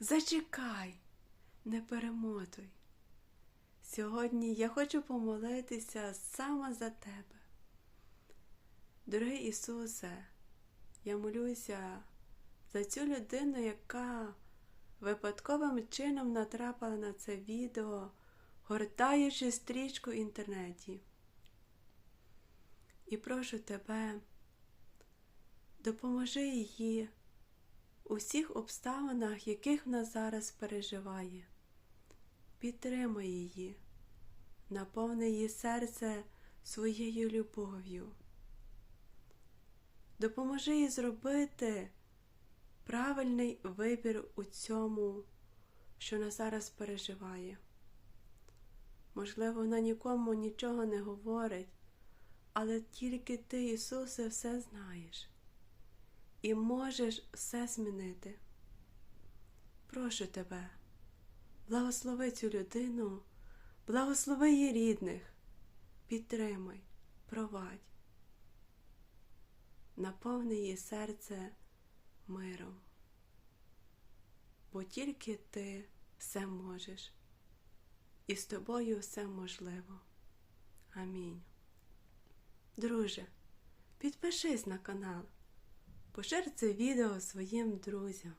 Зачекай, не перемотуй. Сьогодні я хочу помолитися саме за тебе. Дорогий Ісусе, я молюся за цю людину, яка випадковим чином натрапила на це відео, гортаючи стрічку в інтернеті. І прошу тебе, допоможи її у всіх обставинах, яких вона зараз переживає. Підтримай її, наповни її серце своєю любов'ю. Допоможи їй зробити правильний вибір у цьому, що вона зараз переживає. Можливо, вона нікому нічого не говорить, але тільки ти, Ісусе, все знаєш і можеш все змінити. Прошу тебе, благослови цю людину, благослови її рідних, підтримай, провадь, наповни її серце миром, бо тільки ти все можеш, і з тобою все можливо. Амінь. Друже, підпишись на канал. Пошир це відео своїм друзям.